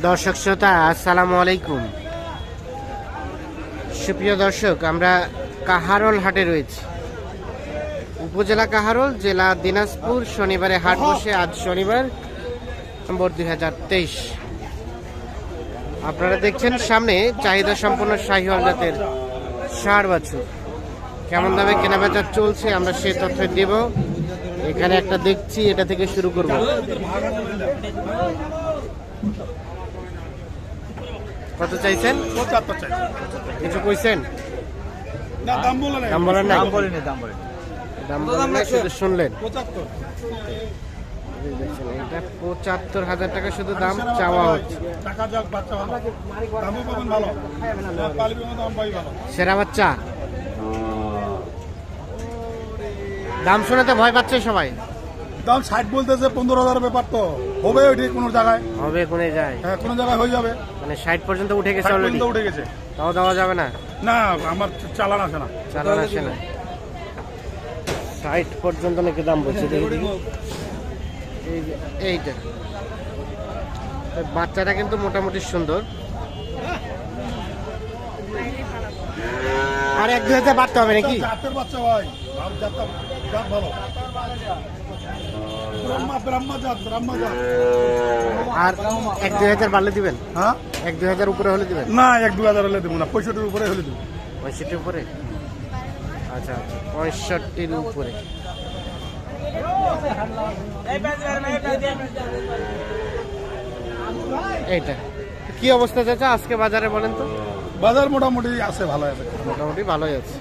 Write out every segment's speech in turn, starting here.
দর্শক শ্রোতা আসসালামু আলাইকুম। সুপ্রিয় দর্শক আমরা কাহারল হাটে রয়েছি। উপজেলা কাহারল জেলা দিনাজপুর শনিবারে হাট বসে আজ শনিবার নম্বর দুই হাজার তেইশ। আপনারা দেখছেন সামনে চাহিদা সম্পন্ন শাহিওয়াল জাতের ষাড় বাছুর। কেমন দামে কেনাবেচা চলছে আমরা সে তথ্য দেব। এখানে একটা দেখছি এটা থেকে শুরু করব। কত চাইছেন? পঁচাত্তর চাই। কিছু কইছেন? দাম বলেন দাম বলিনি দাম বলিনি দাম বলেন শুধু শুনলেন। পঁচাত্তর। এটা পঁচাত্তর হাজার টাকা শুধু দাম চাওয়া হচ্ছে। সেরা বাচ্চা? দাম শুনে তো ভয় পাচ্ছে সবাই। দাম ষাট বলতেছে পনেরো হাজার ব্যাপার তো। হবে ওইটি কোনো জায়গায়? হবে কোনে যায় হ্যাঁ কোনো জায়গায় হয়ে যাবে। মানে ষাট পর্যন্ত উঠে গেছে অলরেডি উঠে গেছে। তাও দেওয়া যাবে না? না আমার চালান আছে না। চালান আসে না। ষাট পর্যন্ত নাকি দাম বলছে এইটা বাচ্চাটা কিন্তু মোটামুটি সুন্দর। আর এক দুই হাজার বাড়তে হবে নাকি? বাচ্চা জাতটা জাত ভালো আর এক দুই হাজার বাড়লে দিবেন? হ্যাঁ? এক দুই হাজার উপরে হলে দিবেন? না এক হাজার হলে দেবো না পঁয়ষট্টির উপরে হলে দেবো। পঁয়ষট্টির উপরে? আচ্ছা পঁয়ষট্টির উপরে। এইটা। কি অবস্থা চাচা আজকে বাজারে বলেন তো? বাজার মোটামুটি আছে ভালো আছে। মোটামুটি ভালোই আছে।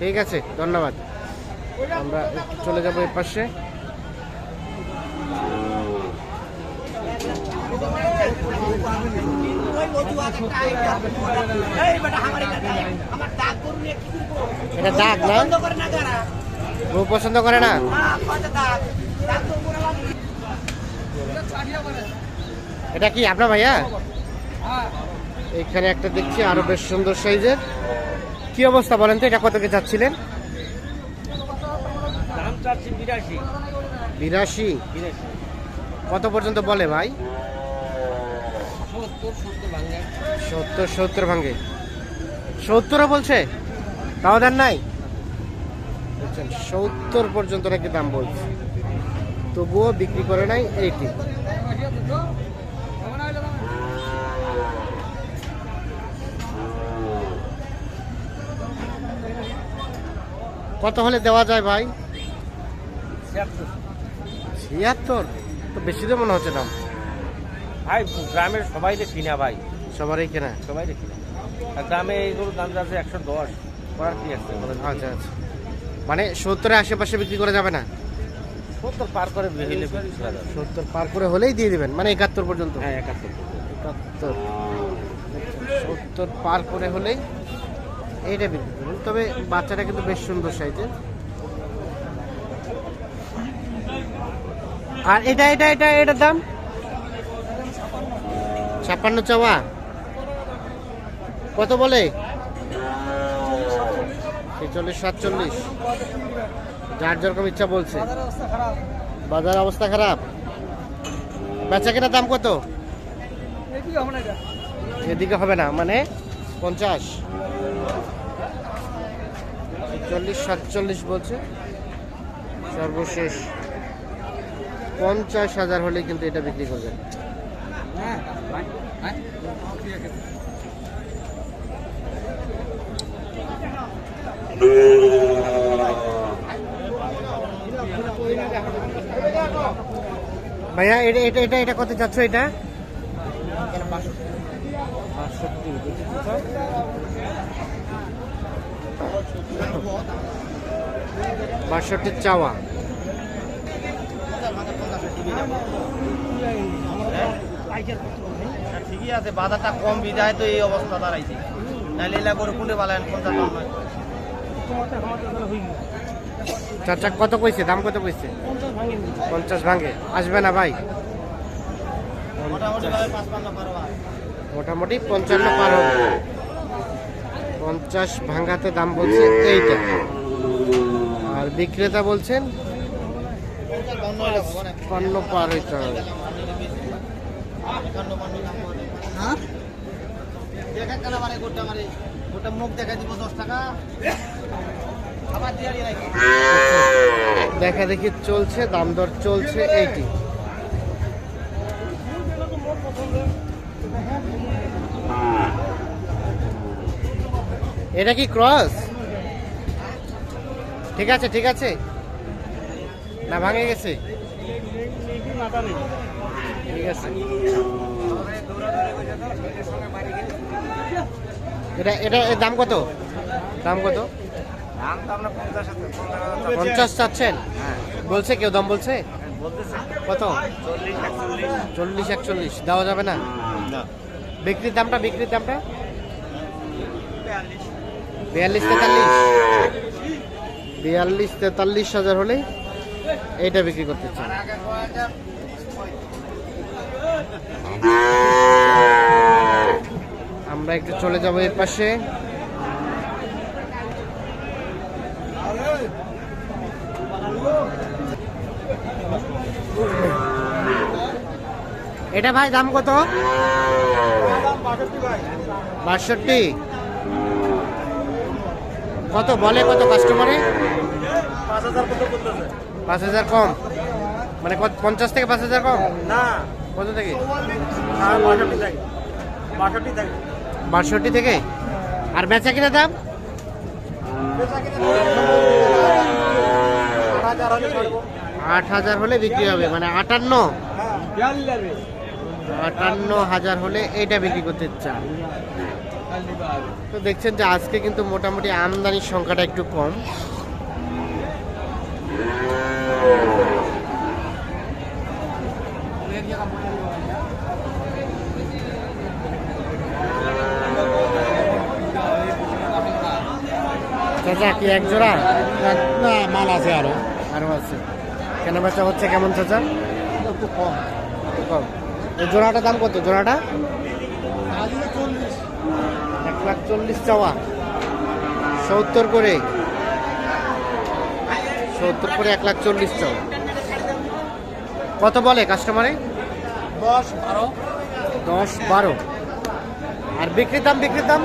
ঠিক আছে ধন্যবাদ। আমরা চলে যাব এর পাশে। এটা না? পছন্দ করে না? এটা কি আপনার ভাইয়া? এখানে একটা দেখছি, আরও বেশ সুন্দর সাইজের। কি অবস্থা বলেন তো, এটা কত কে চাচ্ছিলেন চাচ্ছি বিরাশি। বিরাশি? কত পর্যন্ত বলে ভাই? সত্তর সত্তর ভাঙে। সত্তর সত্তর ভাঙ্গে সত্তরও বলছে? তাও দেন নাই? বলছেন সত্তর পর্যন্ত নাকি দাম বলছে। তবুও বিক্রি করে নাই এইটি। কত হলে দেওয়া যায় ভাই? ছিয়াত্তর। তো বেশি তো মনে হচ্ছে দাম ভাই গ্রামের সবাই কিনা ভাই। সবারই কেনা। সবাই কিনা। আর গ্রামে এইগুলো দাম যাচ্ছে একশো দশ। করার কি আছে? আচ্ছা আচ্ছা। মানে সত্তরের আশেপাশে বিক্রি করা যাবে না? সত্তর পার করে। সত্তর পার করে হলেই দিয়ে দিবেন মানে একাত্তর পর্যন্ত? হ্যাঁ একাত্তর একাত্তর। সত্তর পার করে হলেই এইটা বিক্রি করবেন তবে বাচ্চাটা কিন্তু বেশ সুন্দর সাইজের। আর এটা এটা এটা, এটার দাম? ছাপ্পান্ন চাওয়া। কত বলে? ছেচল্লিশ, সাতচল্লিশ। যার যেরকম ইচ্ছা বলছে। বাজার অবস্থা খারাপ। বেচা কেনার দাম কত? এদিকে হবে না মানে পঞ্চাশ। চল্লিশ সাতচল্লিশ বলছে। সর্বশেষ। পঞ্চাশ হাজার হলে কিন্তু এটা বিক্রি করবে ভাইয়া, এটা এটা এটা এটা কত যাচ্ছ এটা? বাষট্টি চাওয়া। ঠিকই আছে বাজারটা কম বিদায় তো এই অবস্থা দাঁড়াইছে। নাহলে এলা করে কোনটা বালায় কোনটা দাম চাচা কত কইছে? দাম কত কইছে? পঞ্চাশ ভাঙে। আসবে না ভাই। মোটামুটি পঞ্চান্ন পার হবে। পঞ্চাশ ভাঙাতে দাম বলছে এইটা আর বিক্রেতা বলছেন পার হইতে হবে। গোটা মানে মুখ দেখা দিব দশ টাকা। দেখা দেখি চলছে দাম দর চলছে এইটি। এটা কি ক্রস? ঠিক আছে ঠিক আছে। না ভাঙে গেছে? ঠিক আছে। এটা এটা এর দাম কত? দাম কত? পঞ্চাশ চাচ্ছেন? বলছে কেউ দাম বলছে? কত? চল্লিশ একচল্লিশ। দেওয়া যাবে না? না। বিক্রির দামটা বিক্রির দামটা? বিয়াল্লিশ তেতাল্লিশ। বিয়াল্লিশ তেতাল্লিশ হাজার হলে এইটা বিক্রি করতে চান আমরা একটু চলে যাব এর পাশে। এটা ভাই দাম কত? বাষট্টি। কত বলে কত কাস্টমারে পাঁচ হাজার কত পাঁচ হাজার কম? মানে কত পঞ্চাশ থেকে পাঁচ হাজার কম? না। কত থেকে? বাষট্টি থাকে। আর বেচা কিনা দাম? আট হাজার হলে বিক্রি হবে মানে আটান্ন? আটান্ন হাজার হলে এইটা বিক্রি করতে চান তো দেখছেন যে আজকে কিন্তু মোটামুটি আমদানির সংখ্যাটা একটু কম। চাচা কি এক জোড়া না মাল আছে আরও আরও আছে। কেন বেচা হচ্ছে কেমন চাচা? একটু কম। একটু কম এই জোড়াটার দাম কত? জোড়াটা? এক লাখ চল্লিশ চাওয়া। সত্তর করে। সত্তর করে এক লাখ চল্লিশ চাওয়া। কত বলে কাস্টমারে দশ বারো। দশ বারো। আর বিক্রির দাম বিক্রির দাম?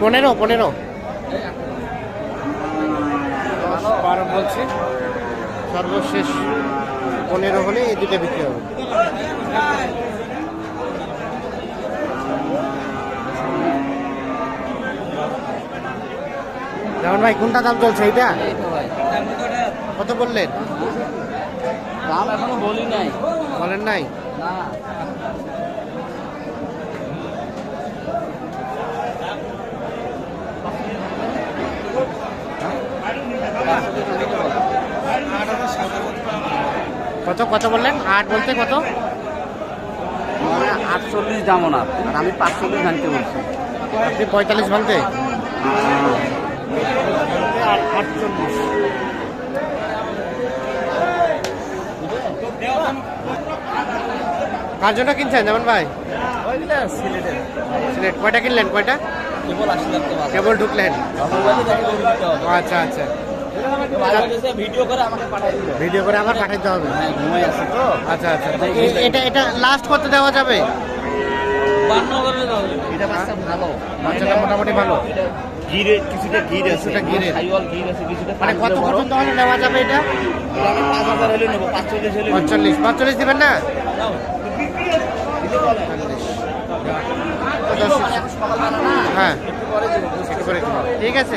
পনেরো পনেরো। বারো বলছে। সর্বশেষ পনেরো হলে এই দুটো বিক্রি হবে। যেমন ভাই কোনটা দাম চলছে এইটা? কত বললেন? দাম এখনও বলি নাই। বলেন নাই? কত কত বললেন? আট বলতে কত? আটচল্লিশ দাম ওনার আর আমি পাঁচচল্লিশ জানতে বলছি। আপনি পঁয়তাল্লিশ ভাঙতে আটচল্লিশ। কার জন্য কিনছেন যেমন ভাই? সিলেট। কয়টা কিনলেন? কয়টা? কেবল ঢুকলেন। আচ্ছা আচ্ছা। ভিডিও করে আমাকে পাঠাই দিবে ভিডিও করে আবার পাঠাতে হবে হ্যাঁ আচ্ছা আচ্ছা এটা এটা লাস্ট কত দেওয়া যাবে? বাচ্চাটা মোটামুটি ভালো। ঘিরে কিছুটা ঘিরে আছে। কিছুটা ঘিরে। হাইওয়াল ঘির আছে কিছুটা মানে কত পর্যন্ত হলে নেওয়া যাবে এটা? আমি হলে নেব হলে দিবেন না? হ্যাঁ। ঠিক আছে।